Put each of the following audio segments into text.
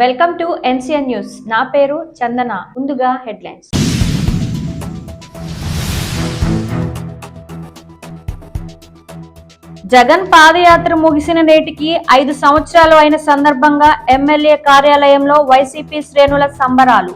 Welcome to NCN news. నా పేరు చందన. ముందుగా హెడ్లైన్స్. జగన్ పాదయాత్ర ముగిసిన నేటికి ఐదు సంవత్సరాలు అయిన సందర్భంగా ఎమ్మెల్యే కార్యాలయంలో వైసీపీ శ్రేణుల సంబరాలు.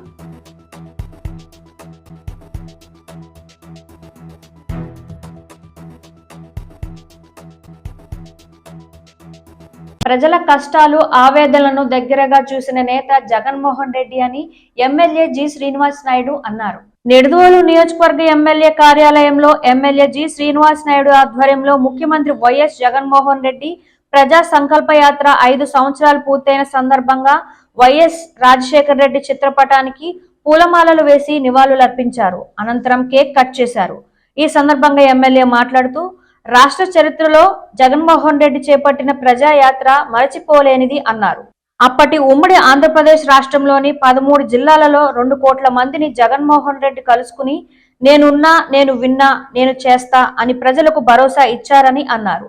ప్రజల కష్టాలు ఆవేదనలను దగ్గరగా చూసిన నేత జగన్మోహన్ రెడ్డి అని ఎమ్మెల్యే జి. శ్రీనివాస్ నాయుడు అన్నారు. నిడదవోలు నియోజకవర్గ ఎమ్మెల్యే కార్యాలయంలో ఎమ్మెల్యే జి. శ్రీనివాస్ నాయుడు ఆధ్వర్యంలో ముఖ్యమంత్రి వైఎస్ జగన్మోహన్ రెడ్డి ప్రజా సంకల్ప యాత్ర ఐదు సంవత్సరాలు పూర్తయిన సందర్భంగా వైఎస్ రాజశేఖర్ రెడ్డి చిత్రపటానికి పూలమాలలు వేసి నివాళులర్పించారు. అనంతరం కేక్ కట్ చేశారు. ఈ సందర్భంగా ఎమ్మెల్యే మాట్లాడుతూ రాష్ట్ర చరిత్రలో జగన్మోహన్ రెడ్డి చేపట్టిన ప్రజాయాత్ర మరచిపోలేనిది అన్నారు. అప్పటి ఉమ్మడి ఆంధ్రప్రదేశ్ రాష్ట్రంలోని పదమూడు జిల్లాలలో రెండు కోట్ల మందిని జగన్మోహన్ రెడ్డి కలుసుకుని నేనున్నా నేను విన్నా నేను చేస్తా అని ప్రజలకు భరోసా ఇచ్చారని అన్నారు.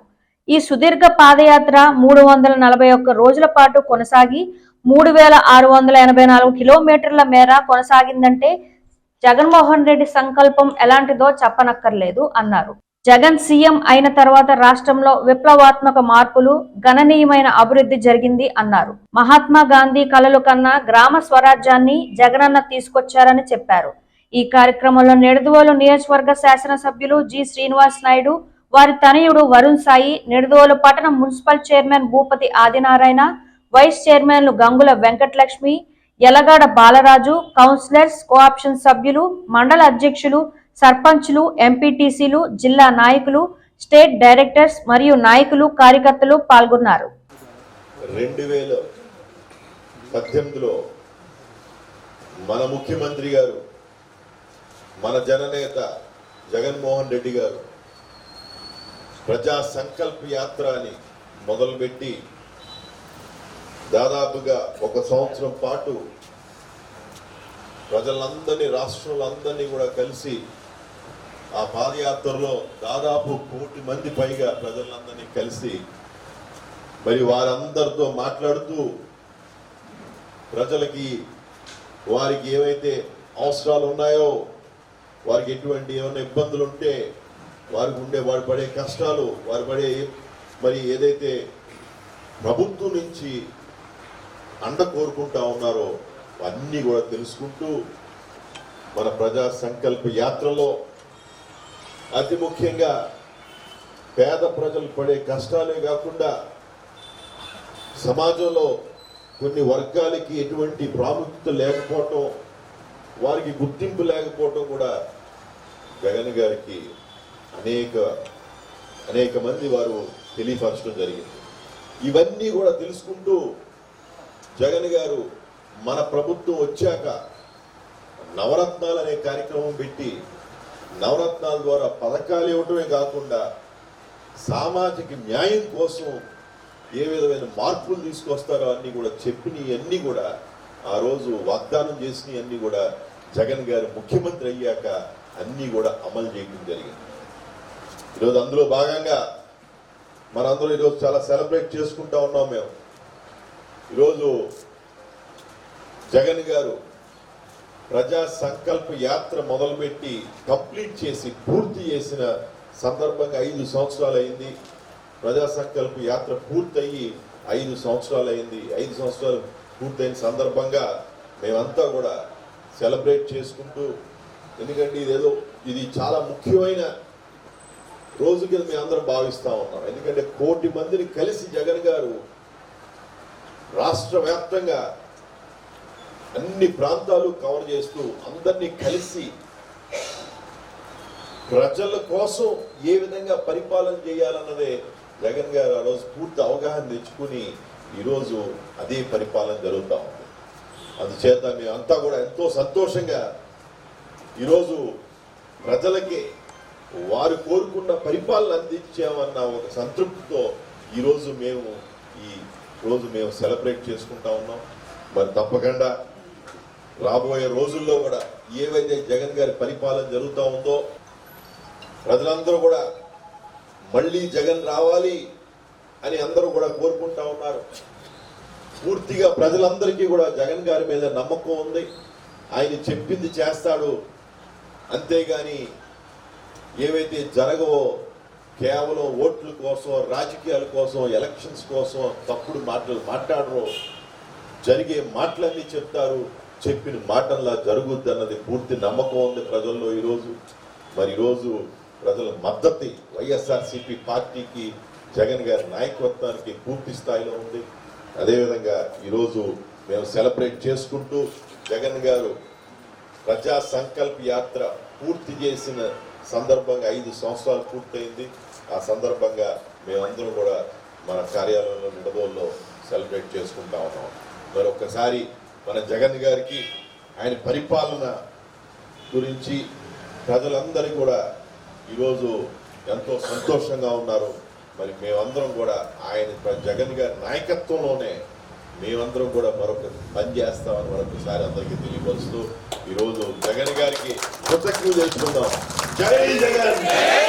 ఈ సుదీర్ఘ పాదయాత్ర మూడు వందల నలభై ఒక్క రోజుల పాటు కొనసాగి మూడు వేల ఆరు వందల ఎనభై నాలుగు కిలోమీటర్ల మేర కొనసాగిందంటే జగన్మోహన్ రెడ్డి సంకల్పం ఎలాంటిదో చెప్పనక్కర్లేదు అన్నారు. జగన్ సీఎం అయిన తర్వాత రాష్ట్రంలో విప్లవాత్మక మార్పులు గణనీయమైన అభివృద్ధి జరిగింది అన్నారు. మహాత్మా గాంధీ కలలు కన్నా గ్రామ స్వరాజ్యాన్ని జగనన్న తీసుకొచ్చారని చెప్పారు. ఈ కార్యక్రమంలో నిడదవోలు నియోజకవర్గ శాసనసభ్యులు జి. శ్రీనివాస్ నాయుడు వారి తనయుడు వరుణ్ సాయి నిడదవోలు పట్టణ municipal chairman Bhupathi Adinarayana vice చైర్మన్లు గంగుల వెంకటలక్ష్మి ఎలగాడ బాలరాజు కౌన్సిలర్స్ కోఆప్షన్ సభ్యులు మండల అధ్యక్షులు సర్పంచ్లు ఎంపీటీసీలు జిల్లా నాయకులు స్టేట్ డైరెక్టర్స్ మరియు నాయకులు కార్యకర్తలు పాల్గొన్నారు. రెండు వేల పద్దెనిమిదిలో మన ముఖ్యమంత్రి గారు మన జననేత జగన్మోహన్ రెడ్డి గారు ప్రజా సంకల్ప యాత్ర అని మొదలుపెట్టి దాదాపుగా ఒక సంవత్సరం పాటు ప్రజలందరినీ రాష్ట్రాలందరినీ కూడా కలిసి ఆ పాదయాత్రలో దాదాపు కోటి మంది పైగా ప్రజలందరినీ కలిసి మరి వారందరితో మాట్లాడుతూ ప్రజలకి వారికి ఏవైతే అవసరాలు ఉన్నాయో వారికి ఎటువంటి ఏమైనా ఇబ్బందులు ఉంటే వారికి ఉండే వారు పడే కష్టాలు వారు పడే మరి ఏదైతే ప్రభుత్వం నుంచి అండ కోరుకుంటా ఉన్నారో అన్నీ కూడా తెలుసుకుంటూ మన ప్రజా సంకల్ప యాత్రలో అతి ముఖ్యంగా పేద ప్రజలు పడే కష్టాలే కాకుండా సమాజంలో కొన్ని వర్గాలకి ఎటువంటి ప్రాముఖ్యత లేకపోవటం వారికి గుర్తింపు లేకపోవటం కూడా జగన్ గారికి అనేక అనేక మంది వారు తెలియపరచడం జరిగింది. ఇవన్నీ కూడా తెలుసుకుంటూ జగన్ గారు మన ప్రభుత్వం వచ్చాక నవరత్నాలు అనే కార్యక్రమం పెట్టి నవరత్నాల ద్వారా పథకాలు ఇవ్వటమే కాకుండా సామాజిక న్యాయం కోసం ఏ విధమైన మార్పులు తీసుకొస్తారో అన్నీ కూడా చెప్పినవి కూడా ఆ రోజు వాగ్దానం చేసినవి కూడా జగన్ గారు ముఖ్యమంత్రి అయ్యాక అన్నీ కూడా అమలు చేయడం జరిగింది. ఈరోజు అందులో భాగంగా మనందరూ ఈరోజు చాలా సెలబ్రేట్ చేసుకుంటా ఉన్నాం మేము. ఈరోజు జగన్ గారు ప్రజా సంకల్ప యాత్ర మొదలుపెట్టి కంప్లీట్ చేసి పూర్తి చేసిన సందర్భంగా ఐదు సంవత్సరాలు అయింది ప్రజా సంకల్ప యాత్ర పూర్తయి ఐదు సంవత్సరాలు అయింది ఐదు సంవత్సరాలు పూర్తయిన సందర్భంగా మేమంతా కూడా సెలబ్రేట్ చేసుకుంటూ ఎందుకంటే ఇదేదో ఇది చాలా ముఖ్యమైన రోజు కింద మేము అందరం భావిస్తూ ఉన్నాం. ఎందుకంటే కోటి మందిని కలిసి జగన్ గారు రాష్ట్ర వ్యాప్తంగా అన్ని ప్రాంతాలు కవర్ చేస్తూ అందరినీ కలిసి ప్రజల కోసం ఏ విధంగా పరిపాలన చేయాలన్నదే జగన్ గారు ఆ రోజు పూర్తి అవగాహన తెచ్చుకుని ఈరోజు అదే పరిపాలన జరుగుతూ ఉంది. అందుచేత మేమంతా కూడా ఎంతో సంతోషంగా ఈరోజు ప్రజలకి వారు కోరుకున్న పరిపాలన అందించామన్న ఒక సంతృప్తితో ఈరోజు మేము ఈ రోజు మేము సెలబ్రేట్ చేసుకుంటా ఉన్నాం. మరి తప్పకుండా రాబోయే రోజుల్లో కూడా ఏవైతే జగన్ గారి పరిపాలన జరుగుతూ ఉందో ప్రజలందరూ కూడా మళ్ళీ జగన్ రావాలి అని అందరూ కూడా కోరుకుంటా ఉన్నారు. పూర్తిగా ప్రజలందరికీ కూడా జగన్ గారి మీద నమ్మకం ఉంది. ఆయన చెప్పింది చేస్తాడు. అంతేగాని ఏవైతే జరగవో కేవలం ఓట్ల కోసం రాజకీయాల కోసం ఎలక్షన్స్ కోసం తప్పుడు మాటలు మాట్లాడరు. జరిగే మాటలన్నీ చెప్తారు. చెప్పిన మాటల్లా జరుగుద్ది అన్నది పూర్తి నమ్మకం ఉంది ప్రజల్లో ఈరోజు. మరి ఈరోజు ప్రజల మద్దతు వైఎస్ఆర్సీపీ పార్టీకి జగన్ గారి నాయకత్వానికి పూర్తి స్థాయిలో ఉంది. అదేవిధంగా ఈరోజు మేము సెలబ్రేట్ చేసుకుంటూ జగన్ గారు ప్రజా సంకల్ప యాత్ర పూర్తి చేసిన సందర్భంగా ఐదు సంవత్సరాలు పూర్తయింది. ఆ సందర్భంగా మేమందరం కూడా మన కార్యాలయంలో నిడదోల్లో సెలబ్రేట్ చేసుకుంటా ఉన్నాం. మరి ఒక్కసారి మన జగన్ గారికి ఆయన పరిపాలన గురించి ప్రజలందరూ కూడా ఈరోజు ఎంతో సంతోషంగా ఉన్నారు. మరి మేమందరం కూడా ఆయన జగన్ గారి నాయకత్వంలోనే మేమందరం కూడా మరొక పని చేస్తామని మరొకసారి అందరికీ తెలియపరుస్తూ ఈరోజు జగన్ గారికి కృతజ్ఞతలు తెలుసుకుందాం జై జగన్!